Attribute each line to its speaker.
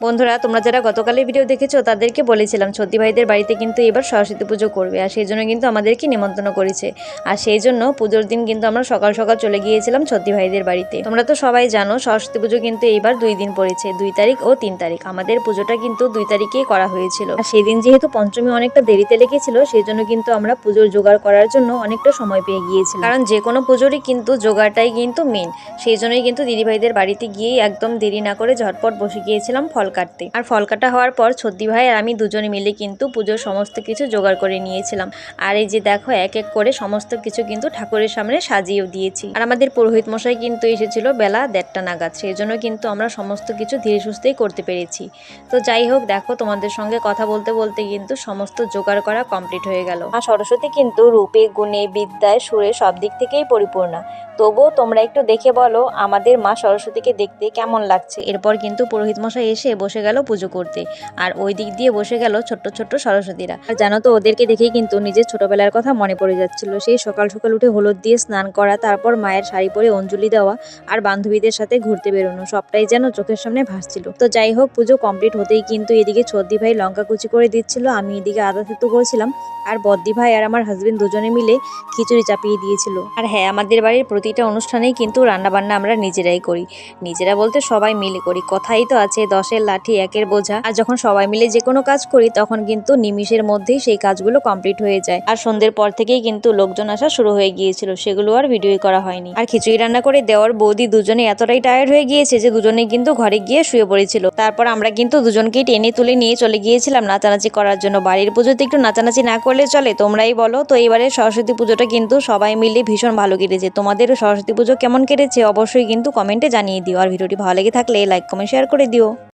Speaker 1: বন্ধুরা, তোমরা যারা গতকালের ভিডিও দেখেছ, তাদেরকে বলেছিলাম সত্যি ভাইদের বাড়িতে কিন্তু এবার সরস্বতী পুজো করবে আর সেই জন্য কিন্তু আমাদেরকে নিমন্ত্রণ করেছে। আর সেই জন্য পুজোর দিন কিন্তু আমরা সকাল সকাল চলে গিয়েছিলাম সত্যি ভাইদের বাড়িতে। তোমরা তো সবাই জানো, সরস্বতী পুজো কিন্তু এইবার দুই দিন পড়েছে, দুই তারিখ ও তিন তারিখ। আমাদের পুজোটা কিন্তু দুই তারিখেই করা হয়েছিল। আর সেই দিন যেহেতু পঞ্চমী অনেকটা দেরিতে লেগেছিল, সেই জন্য কিন্তু আমরা পুজোর জোগাড় করার জন্য অনেকটা সময় পেয়ে গিয়েছিলাম। কারণ যে কোনো পুজোরই কিন্তু জোগাড়টাই কিন্তু মেন সেই জন্যই কিন্তু দিদিভাইদের বাড়িতে গিয়েই একদম দেরি না করে ঝটপট বসে গিয়েছিলাম ফল কাটতে। আর ফল কাটা হওয়ার পর ছদ্দি ভাই আর আমি দুজনে মিলে কিন্তু পুজোর সমস্ত কিছু জোগাড় করে নিয়েছিলাম। আর এই যে দেখো, এক এক করে সমস্ত কিছু কিন্তু ঠাকুরের সামনে সাজিয়েও দিয়েছি। আর আমাদের পুরোহিত মশাই কিন্তু এসেছিল বেলা দেড়টা নাগাদ। সেই জন্য কিন্তু আমরা সমস্ত কিছু ধীরে সুস্থেই করতে পেরেছি। তো যাই হোক, দেখো, তোমাদের সঙ্গে কথা বলতে বলতে কিন্তু সমস্ত জোগাড় করা কমপ্লিট হয়ে গেল। আর সরস্বতী কিন্তু রূপে, গুণে, বিদ্যায়, সুরে সব দিক থেকেই পরিপূর্ণা। তবুও তোমরা একটু দেখে বলো, আমাদের মা সরস্বতীকে দেখতে কেমন লাগছে? এরপর কিন্তু পুরোহিত মশাই এসে বসে গেল পুজো করতে। আর ওই দিক দিয়ে বসে গেল ছোট্ট ছোট্ট সরস্বতীরা। আর জানো তো, ওদেরকে দেখেই কিন্তু নিজের ছোটবেলার কথা মনে পড়ে যাচ্ছিল। সেই সকাল সকাল উঠে হলুদ দিয়ে স্নান করা, তারপর মায়ের শাড়ি পরে অঞ্জলি দেওয়া আর বান্ধবীদের সাথে ঘুরতে বেরোনো, সবটাই যেন চোখের সামনে ভাসছিল। তো যাই হোক, পুজো কমপ্লিট হতেই কিন্তু এদিকে ছদ্দি ভাই লঙ্কা কুচি করে দিচ্ছিল, আমি এদিকে আদা সেতু করেছিলাম। আর বদ্দি ভাই আর আমার হাজবেন্ড দুজনে মিলে খিচুড়ি চাপিয়ে দিয়েছিল। আর হ্যাঁ আমাদের বাড়ির প্রতিটা অনুষ্ঠানেই কিন্তু রান্নাবান্না আমরা নিজেরাই করি। নিজেরা বলতে সবাই মিলে করি, কথাই তো আছে, দশের লাঠি, একের বোঝা। আর যখন সবাই মিলে যে কোনো কাজ করি, তখন কিন্তু নিমিষের মধ্যেই সেই কাজগুলো কমপ্লিট হয়ে যায়। আর সন্ধ্যের পর থেকেই কিন্তু লোকজন আসা শুরু হয়ে গিয়েছিল, সেগুলো আর ভিডিওই করা হয়নি। আর খিচুড়ি রান্না করে দেওয়ার বৌদি দুজনে এতটাই টায়ার্ড হয়ে গিয়েছে যে দুজনেই কিন্তু ঘরে গিয়ে শুয়ে পড়েছিল। তারপর আমরা কিন্তু দুজনকেই টেনে তুলে নিয়ে চলে গিয়েছিলাম নাচানাচি করার জন্য। বাড়ির পুজোতে একটু নাচানাচি না করলে চলে, তোমরাই বলো। তো এবারে সরস্বতী পুজোটা কিন্তু সবাই মিলে ভীষণ ভালো কেটেছে। তোমাদেরও সরস্বতী পুজো কেমন কেটেছে অবশ্যই কিন্তু কমেন্টে জানিয়ে দিও। আর ভিডিওটি ভালো লেগে থাকলে লাইক কমেন্ট শেয়ার করে দিও।